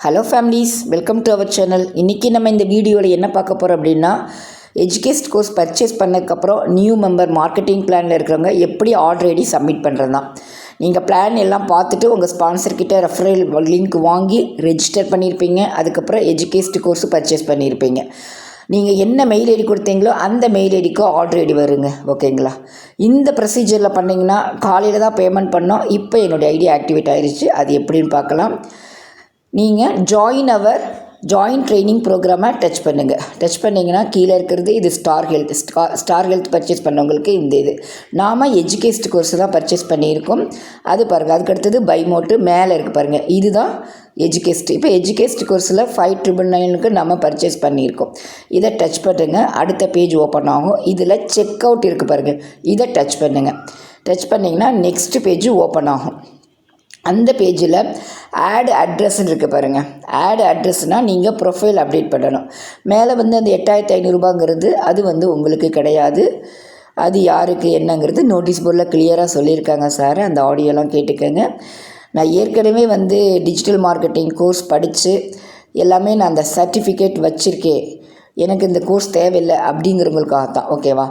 Hello families welcome to our channel இன்றைக்கி நம்ம இந்த வீடியோவில் என்ன பார்க்க போகிறோம் அப்படின்னா எஜுகேஸ்ட் கோர்ஸ் பர்ச்சேஸ் பண்ணதுக்கப்புறம் நியூ மெம்பர் மார்க்கெட்டிங் பிளானில் இருக்கிறவங்க எப்படி ஆர்டர் ஐடி சப்மிட் பண்ணுறது தான் நீங்கள் பிளான் எல்லாம் பார்த்துட்டு உங்கள் ஸ்பான்சர்கிட்ட ரெஃபரல் லிங்க் வாங்கி ரெஜிஸ்டர் பண்ணியிருப்பீங்க அதுக்கப்புறம் எஜுகேஸ்ட் கோர்ஸ் பர்ச்சேஸ் பண்ணியிருப்பீங்க நீங்கள் என்ன மெயில் ஐடி கொடுத்தீங்களோ அந்த மெயில் ஐடிக்கும் ஆர்டர் ஐடி வருங்க. ஓகேங்களா இந்த ப்ரொசீஜரில் பண்ணிங்கன்னா காலையில் தான் பேமெண்ட் பண்ணோம். இப்போ என்னுடைய ஐடி ஆக்டிவேட் ஆகிருச்சு அது எப்படின்னு பார்க்கலாம். நீங்கள் ஜாயின் அவர் ஜாயின் ட்ரைனிங் ப்ரோக்ராமை டச் பண்ணுங்கள் டச் பண்ணிங்கன்னா கீழே இருக்கிறது இது ஸ்டார் ஹெல்த் ஸ்டா ஸ்டார் ஹெல்த் பர்ச்சேஸ் பண்ணவங்களுக்கு இந்த இது. நாம் எஜுகேஸ்ட் கோர்ஸ் தான் பர்ச்சேஸ் பண்ணியிருக்கோம். அது பாருங்கள் அதுக்கு அடுத்தது பைமோட்டு மேலே இருக்குது பாருங்கள் இதுதான் எஜுகேஸ்ட் இப்போ எஜுகேஸ்ட் கோர்ஸில் ஃபைவ் ட்ரிபிள் நைனுக்கு நம்ம பர்ச்சேஸ் பண்ணியிருக்கோம். இதை டச் பண்ணுங்கள் அடுத்த பேஜ் ஓப்பன் ஆகும். இதில் செக் அவுட் இருக்குது பாருங்கள் இதை டச் பண்ணுங்கள் டச் பண்ணிங்கன்னா நெக்ஸ்ட் பேஜ் ஓப்பன் ஆகும். அந்த பேஜில் ஆட் அட்ரஸ்ன்னு இருக்குது பாருங்கள் ஆட் அட்ரஸ்னால் நீங்கள் ப்ரொஃபைல் அப்டேட் பண்ணணும். மேலே வந்து அந்த எட்டாயிரத்தி ஐநூறுரூபாங்கிறது அது வந்து உங்களுக்கு கிடையாது. அது யாருக்கு என்னங்கிறது நோட்டீஸ் போர்டில் கிளியராக சொல்லியிருக்காங்க சார் அந்த ஆடியோலாம் கேட்டுக்கோங்க. நான் ஏற்கனவே வந்து டிஜிட்டல் மார்க்கெட்டிங் கோர்ஸ் படித்து எல்லாமே நான் அந்த சர்டிஃபிகேட் வச்சுருக்கேன் எனக்கு இந்த கோர்ஸ் தேவையில்லை அப்படிங்கிறவங்களுக்காக தான் ஓகேவா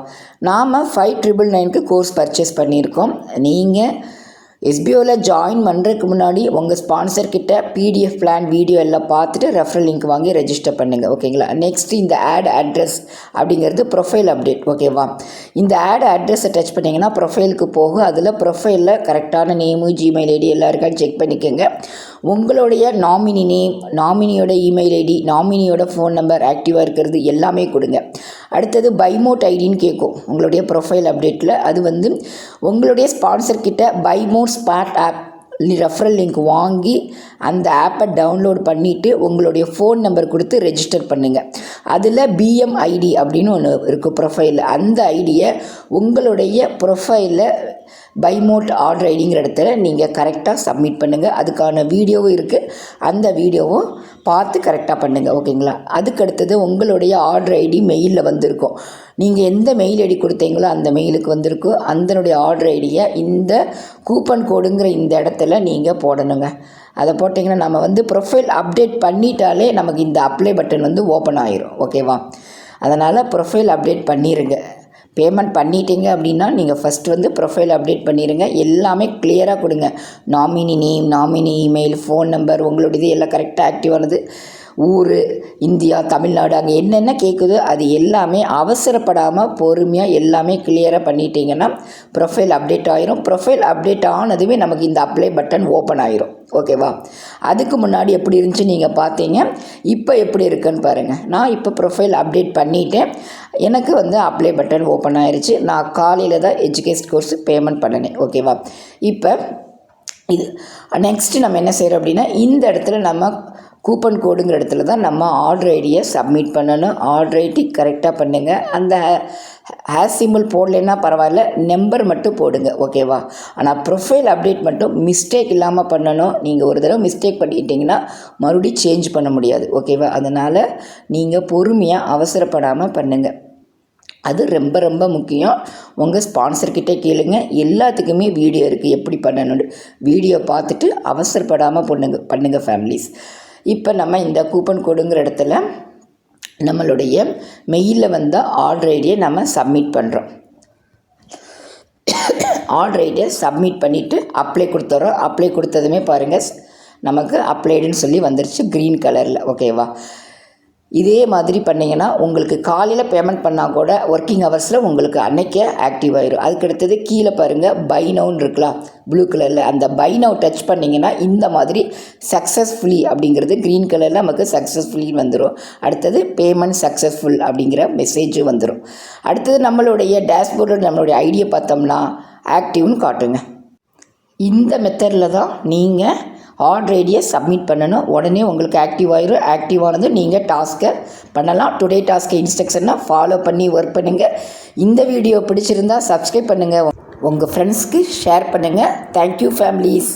நாம் ஃபைவ் ட்ரிபிள் நைனுக்கு கோர்ஸ் பர்ச்சேஸ் பண்ணியிருக்கோம். நீங்கள் எஸ்பிஓவில் ஜாயின் பண்ணுறதுக்கு முன்னாடி உங்கள் ஸ்பான்சர் கிட்ட பிடிஎஃப் பிளான் வீடியோ எல்லாம் பார்த்துட்டு ரெஃபரல் லிங்க் வாங்கி ரெஜிஸ்டர் பண்ணுங்கள் ஓகேங்களா நெக்ஸ்ட் இந்த ஆட் அட்ரஸ் அப்படிங்கிறது ப்ரொஃபைல் அப்டேட் ஓகேவா இந்த ஆட் அட்ரஸை டச் பண்ணிங்கன்னா ப்ரொஃபைலுக்கு போகும் அதில் ப்ரொஃபைலில் கரெக்டான நேமு ஜிமெயில் ஐடி எல்லாம் இருக்கான்னு செக் பண்ணிக்கோங்க. உங்களுடைய நாமினி நேம் நாமினியோட இமெயில் ஐடி நாமினியோட ஃபோன் நம்பர் ஆக்டிவாக இருக்கிறது எல்லாமே கொடுங்க. அடுத்தது பைமோட் ஐடின்னு கேட்கும் உங்களுடைய ப்ரொஃபைல் அப்டேட்டில் அது வந்து உங்களுடைய ஸ்பான்சர் கிட்ட பைமோட் ஸ்பாட் ஆப் ரெஃபரல் லிங்க் வாங்கி அந்த ஆப்பை டவுன்லோட் பண்ணிவிட்டு உங்களுடைய ஃபோன் நம்பர் கொடுத்து ரெஜிஸ்டர் பண்ணுங்கள் அதில் பிஎம்ஐடி அப்படின்னு ஒன்று இருக்குது ப்ரொஃபைலில் அந்த ஐடியை உங்களுடைய ப்ரொஃபைலில் பைமோட் ஆர்டர் ஐடிங்கிற இடத்துல நீங்கள் கரெக்டாக சப்மிட் பண்ணுங்கள் அதுக்கான வீடியோவும் இருக்குது அந்த வீடியோவும் பார்த்து கரெக்டாக பண்ணுங்கள் ஓகேங்களா அதுக்கு அடுத்தது உங்களுடைய ஆர்டர் ஐடி மெயிலில் வந்திருக்கும். நீங்கள் எந்த மெயில் ஐடி கொடுத்தீங்களோ அந்த மெயிலுக்கு வந்திருக்கோ அதனுடைய ஆர்டர் ஐடியை இந்த கூப்பன் கோடுங்கிற இந்த இடத்துல நீங்கள் போடணுங்க. அதை போட்டிங்கன்னா நம்ம வந்து ப்ரொஃபைல் அப்டேட் பண்ணிட்டாலே நமக்கு இந்த அப்ளை பட்டன் வந்து ஓப்பன் ஆயிரும். ஓகேவா அதனால் ப்ரொஃபைல் அப்டேட் பண்ணிடுங்க பேமெண்ட் பண்ணிட்டீங்க அப்படின்னா நீங்கள் ஃபஸ்ட் வந்து ப்ரொஃபைல் அப்டேட் பண்ணிடுங்க எல்லாமே கிளியராக கொடுங்க. Nominee name nominee email phone number உங்களுடையது எல்லாம் கரெக்டாக ஆக்டிவானது ஊர் இந்தியா தமிழ்நாடு அங்கே என்னென்ன கேட்குதோ அது எல்லாமே அவசரப்படாமல் பொறுமையாக எல்லாமே கிளியராக பண்ணிட்டீங்கன்னா ப்ரொஃபைல் அப்டேட் ஆயிரும். ப்ரொஃபைல் அப்டேட் ஆனதுமே நமக்கு இந்த அப்ளை பட்டன் ஓப்பன் ஆயிரும். ஓகேவா அதுக்கு முன்னாடி எப்படி இருந்துச்சு நீங்கள் பார்த்தீங்க? இப்போ எப்படி இருக்குன்னு பாருங்கள் நான் இப்போ ப்ரொஃபைல் அப்டேட் பண்ணிட்டேன். எனக்கு வந்து அப்ளை பட்டன் ஓப்பன் ஆயிடுச்சு நான் காலையில் தான் எஜுகேஷன் கோர்ஸ் பேமெண்ட் பண்ணினேன். ஓகேவா இப்போ இது நெக்ஸ்ட்டு நம்ம என்ன செய்கிறோம் அப்படின்னா இந்த இடத்துல நம்ம கூப்பன் கோடுங்கிற இடத்துல தான் நம்ம ஆர்டர் ஐடியை சப்மிட் பண்ணணும். ஆர்டர் ஐடி கரெக்டாக பண்ணுங்கள் அந்த ஹேஸ் சிம்பிள் போடலைன்னா பரவாயில்ல. நம்பர் மட்டும் போடுங்க. ஓகேவா ஆனால் ப்ரொஃபைல் அப்டேட் மட்டும் மிஸ்டேக் இல்லாமல் பண்ணணும். நீங்கள் ஒரு தடவை மிஸ்டேக் பண்ணிட்டீங்கன்னா மறுபடியும் சேஞ்ச் பண்ண முடியாது. ஓகேவா அதனால் நீங்கள் பொறுமையாக அவசரப்படாமல் பண்ணுங்கள் அது ரொம்ப ரொம்ப முக்கியம். உங்கள் ஸ்பான்சர்கிட்ட கேளுங்க. எல்லாத்துக்குமே வீடியோ இருக்குது எப்படி பண்ணணும்னு. வீடியோ பார்த்துட்டு அவசரப்படாமல் பண்ணுங்க. பண்ணுங்கள் ஃபேமிலிஸ் இப்போ நம்ம இந்த கூப்பன் கோடுங்கிற இடத்துல நம்மளுடைய மெயிலில் வந்த ஆர்டர் நம்ம சப்மிட் பண்ணுறோம் ஆல்ரைடியை சப்மிட் பண்ணிவிட்டு அப்ளை கொடுத்துட்றோம் அப்ளை கொடுத்ததுமே பாருங்கள் நமக்கு அப்ளைடுன்னு சொல்லி வந்துருச்சு க்ரீன் கலரில் ஓகேவா இதே மாதிரி பண்ணிங்கன்னா உங்களுக்கு காலையில் பேமெண்ட் பண்ணால் கூட ஒர்க்கிங் ஹவர்ஸில் உங்களுக்கு அன்னைக்கே ஆக்டிவ் ஆயிரும். அதுக்கு அடுத்தது கீழே பாருங்கள் பை நவுன்னு இருக்கலாம். ப்ளூ கலரில் அந்த பை நவ் டச் பண்ணிங்கன்னா இந்த மாதிரி சக்ஸஸ்ஃபுல்லி அப்படிங்கிறது க்ரீன் கலரில் நமக்கு சக்ஸஸ்ஃபுல்லி வந்துடும் அடுத்தது பேமெண்ட் சக்ஸஸ்ஃபுல் அப்படிங்கிற மெசேஜும் வந்துடும் அடுத்தது நம்மளுடைய டேஷ்போர்டில் நம்மளுடைய ஐடியை பார்த்தோம்னா ஆக்டிவ்னு காட்டுங்க. இந்த மெத்தடில் தான் நீங்கள் ஆன் ஐடியை சப்மிட் பண்ணணும். உடனே உங்களுக்கு ஆக்டிவ் ஆயிரும். ஆக்டிவ் ஆனது நீங்கள் டாஸ்க்கை பண்ணலாம். டுடே டாஸ்க்கு இன்ஸ்ட்ரக்ஷனை ஃபாலோ பண்ணி ஒர்க் பண்ணுங்கள் இந்த வீடியோ பிடிச்சிருந்தா சப்ஸ்கிரைப் பண்ணுங்கள் உங்கள் ஃப்ரெண்ட்ஸ்க்கு ஷேர் பண்ணுங்கள் தேங்க்யூ ஃபேமிலிஸ்